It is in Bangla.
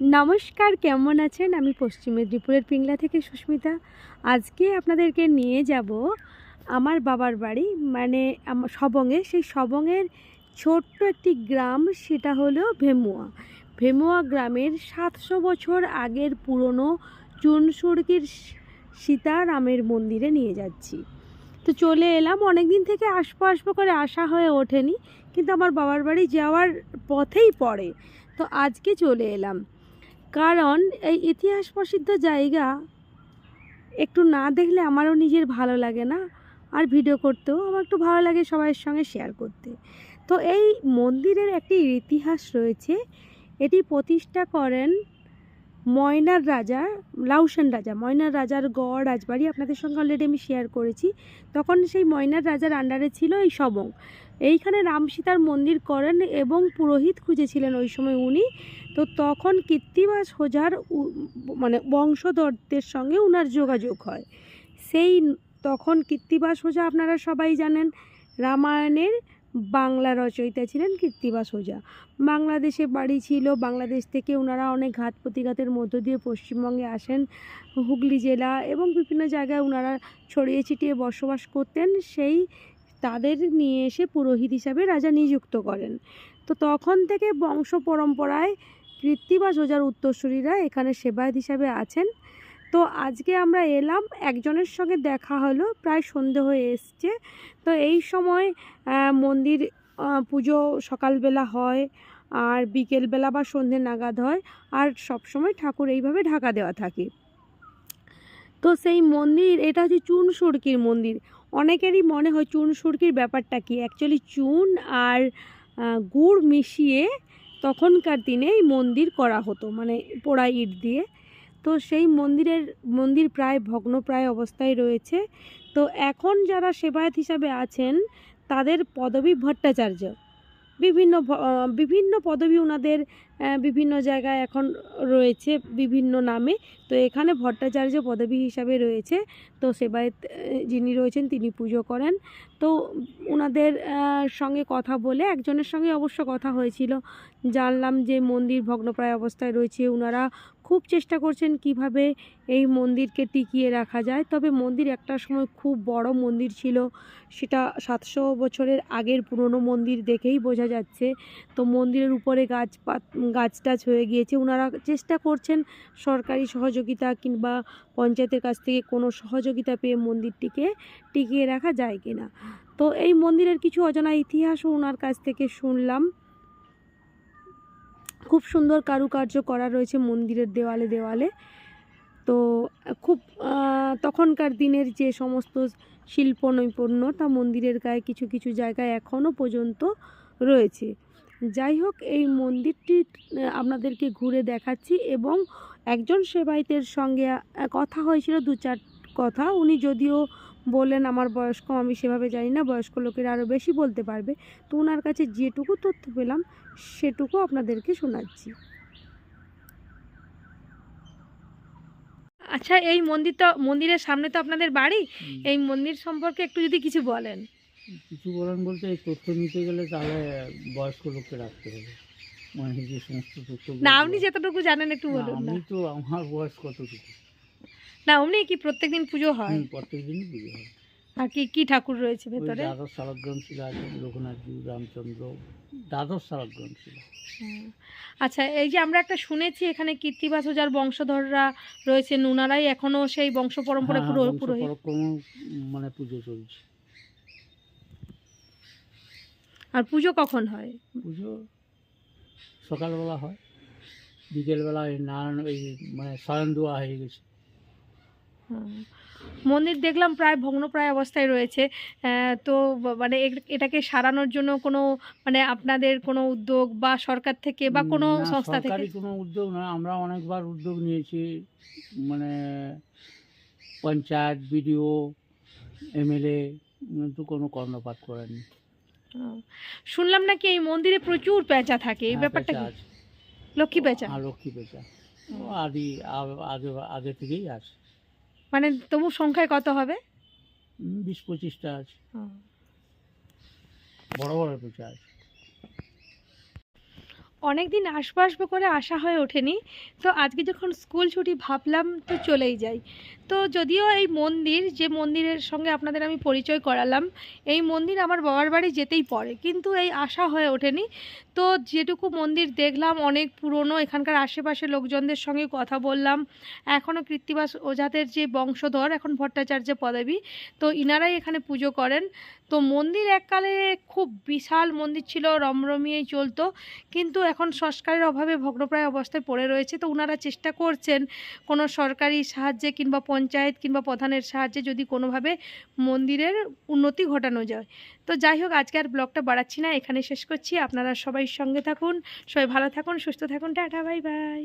নমস্কার, কেমন আছেন? আমি পশ্চিম মেদিনীপুরের পিংলা থেকে সুস্মিতা। আজকে আপনাদেরকে নিয়ে যাব আমার বাবার বাড়ি মানে সবংয়ে সেই সবংয়ের ছোট্ট একটি গ্রাম, সেটা হলো ভেমুয়া। ভেমুয়া গ্রামের সাতশো বছর আগের পুরনো চুনসুরকির সীতারামের মন্দিরে নিয়ে যাচ্ছি। তো চলে এলাম। অনেক দিন থেকে আসব আসব করে আসা হয়ে ওঠেনি, কিন্তু আমার বাবার বাড়ি যাওয়ার পথেই পড়ে। তো আজকে চলে এলাম। কারণ এই ইতিহাস প্রসিদ্ধ জায়গা, একটু না দেখলে আমারও নিজের ভালো লাগে না। আর ভিডিও করতেও আমার একটু ভালো লাগে সবাইয়ের সঙ্গে শেয়ার করতে। তো এই মন্দিরের একটি ইতিহাস রয়েছে, এটি প্রতিষ্ঠা করেন ময়নার রাজা, লাউসেন রাজা। ময়নার রাজার গড় রাজবাড়ি আপনাদের সঙ্গে অলরেডি আমি শেয়ার করেছি। তখন সেই ময়নার রাজার আন্ডারে ছিল এই সবং এইখানে রাম সীতার মন্দির করেন এবং পুরোহিত খুঁজেছিলেন ওই সময় উনি। তো তখন কৃত্তিবাস হোজার মানে বংশধরদের সঙ্গে উনার যোগাযোগ হয়। সেই তখন কৃত্তিবাস হোজা, আপনারা সবাই জানেন, রামায়ণের বাংলা রচয়িতা ছিলেন কৃত্তিবাস হোজা। বাংলাদেশে বাড়ি ছিল, বাংলাদেশ থেকে ওনারা অনেক ঘাত প্রতিঘাতের মধ্য দিয়ে পশ্চিমবঙ্গে আসেন। হুগলি জেলা এবং বিভিন্ন জায়গায় ওনারা ছড়িয়ে ছিটিয়ে বসবাস করতেন। সেই তাদের নিয়ে এসে পুরোহিত হিসাবে রাজা নিযুক্ত করেন। তো তখন থেকে বংশ পরম্পরায় কৃত্তিবাস ওজার উত্তরসূরিরা এখানে সেবায়ত হিসাবে আছেন। তো আজকে আমরা এলাম, একজনের সঙ্গে দেখা হলো, প্রায় সন্ধে হয়ে এসছে। তো এই সময় মন্দির পুজো সকালবেলা হয় আর বিকেলবেলা বা সন্ধে নাগাদ হয়। আর সব সময় ঠাকুর এইভাবে ঢাকা দেওয়া থাকে। তো সেই মন্দির, এটা হচ্ছে চুন সুরকির মন্দির। অনেকেরই মনে হয় চুন সুরকির ব্যাপারটা কি? অ্যাকচুয়ালি চুন আর গুড় মিশিয়ে তখনকার দিনে এই মন্দির করা হতো মানে পোড়া ইট দিয়ে। তো সেই মন্দিরের, মন্দির প্রায় ভগ্নপ্রায় অবস্থায় রয়েছে। তো এখন যারা সেবায়ত হিসাবে আছেন, তাদের পদবী ভট্টাচার্য। বিভিন্ন বিভিন্ন পদবী ওনাদের বিভিন্ন জায়গায় এখন রয়েছে বিভিন্ন নামে। তো এখানে ভট্টাচার্য পদবী হিসাবে রয়েছে। তো সেবায়ত যিনি রয়েছেন তিনি পুজো করেন। তো ওনাদের সঙ্গে কথা বলে একজনের সঙ্গে অবশ্য কথা হয়েছিল। জানলাম যে মন্দির ভগ্নপ্রায় অবস্থায় রয়েছে ওনারা খুব চেষ্টা করছেন কীভাবে এই মন্দিরকে টিকিয়ে রাখা যায়। তবে মন্দির একটা সময় খুব বড় মন্দির ছিল। সেটা সাতশো বছরের আগের পুরনো মন্দির দেখেই বোঝা যাচ্ছে। তো মন্দিরের উপরে গাছ পাত গাছ টাছ হয়ে গিয়েছে। ওনারা চেষ্টা করছেন সরকারি সহযোগিতা কিংবা পঞ্চায়েতের কাছ থেকে কোনো সহযোগিতা পেয়ে মন্দিরটিকে টিকিয়ে রাখা যায় কিনা। তো এই মন্দিরের কিছু অজানা ইতিহাসও ওনার কাছ থেকে শুনলাম। খুব সুন্দর কারুকার্য করা রয়েছে মন্দিরের দেওয়ালে দেওয়ালে। তো খুব তখনকার দিনের যে সমস্ত শিল্প নৈপুণ্য তা মন্দিরের গায়ে কিছু কিছু জায়গায় এখনও পর্যন্ত রয়েছে। যাই হোক এই মন্দিরটি আপনাদেরকে ঘুরে দেখাচ্ছি এবং একজন সেবায়তের সঙ্গে কথা হয়েছিল দু চার কথা। উনি যদিও বললেন আমার বয়স্ক আমি সেভাবে জানি না বয়স্ক লোকেরা আরও বেশি বলতে পারবে। তো ওনার কাছে যেটুকু তথ্য পেলাম সেটুকু আপনাদেরকে শোনাচ্ছি। আচ্ছা এই মন্দির তো মন্দিরের সামনে তো আপনাদের বাড়ি। এই মন্দির সম্পর্কে একটু যদি কিছু বলেন। কিছু বলেন বলতে এই তথ্য নিতে গেলে তাহলে বয়স্ক লোককে রাখতে হবে। মানে যে সমস্ত তথ্য না আপনি যতটুকু জানেন একটু বলুন না। আমি তো আমার বয়স কতটুকু? না অমনি কি প্রত্যেকদিন পুজো হয়? হুম, প্রত্যেক পুজো হয়। আর কি কি ঠাকুর রয়েছে ভেতরে? দ্বাদশ শালগ্রাম ছিল আছে রঘুনাথজি রামচন্দ্র দ্বাদশ শালগ্রাম ছিল আচ্ছা এই যে আমরা একটা শুনেছি এখানে কীর্তিবাস যার বংশধররা রয়েছেন ওনারাই এখনও সেই বংশ পরম্পরা হ্যাঁ, পুরো পুরোহিত। পরক্রম মানে পুজো চলছে। আর পুজো কখন হয়? পুজো সকালবেলা হয় বিকেলবেলা নারায়ণ এই মানে শয়ন দোয়া হয়ে গেছে। মন্দির দেখলাম প্রায় ভগ্নপ্রায় অবস্থায় রয়েছে। তো মানে এটাকে সারানোর জন্য কোনো মানে আপনাদের কোনো উদ্যোগ বা সরকার থেকে বা কোনো সংস্থা থেকে? কোনো উদ্যোগ নয় আমরা অনেকবার উদ্যোগ নিয়েছি। মানে পঞ্চায়েত বিডিও এমএলএ কিন্তু কোনো কর্ণপাত করেনি। শুনলাম নাকি এই মন্দিরে প্রচুর পেঁচা থাকে এই হ্যাঁ, ব্যাপারটা কি? লক্ষ্মী পেঁচা? হ্যাঁ, লক্ষ্মী পেঁচা। ও আদি আগে আগে থেকেই আছে মানে তবু সংখ্যায় কত হবে? বিশ পঁচিশটা আছে। বড় বড় পেঁচা আছে। অনেক দিন আসব আসব করে আসা হয়ে ওঠেনি। তো আজকে যখন স্কুল ছুটি ভাবলাম তো চলেই যাই। তো যদিও এই মন্দির, যে মন্দিরের সঙ্গে আপনাদের আমি পরিচয় করালাম, এই মন্দির আমার বাবার বাড়ি যেতেই পড়ে। কিন্তু এই আশা হয়ে ওঠেনি। তো যেটুকু মন্দির দেখলাম, অনেক পুরনো, এখানকার আশেপাশে লোকজনদের সঙ্গে কথা বললাম। এখনও কৃত্তিবাস ওঝাদের যে বংশধর, এখন ভট্টাচার্য পদবী, তো ইনারাই এখানে পুজো করেন। তো মন্দির এককালে খুব বিশাল মন্দির ছিল, রমরমিয়েই চলতো। কিন্তু এখন সংস্কারের অভাবে ভগ্নপ্রায় অবস্থায় পড়ে রয়েছে। তো ওনারা চেষ্টা করছেন কোনো সরকারি সাহায্যে কিংবা পঞ্চায়েত কিংবা প্রধানের সাহায্যে যদি কোনোভাবে মন্দিরের উন্নতি ঘটানো যায়। তো যাই হোক, আজকে আর ব্লগটা বাড়াচ্ছি না এখানে শেষ করছি। আপনারা সবাই সঙ্গে থাকুন, সবাই ভালো থাকুন, সুস্থ থাকুন। Tata, bye bye.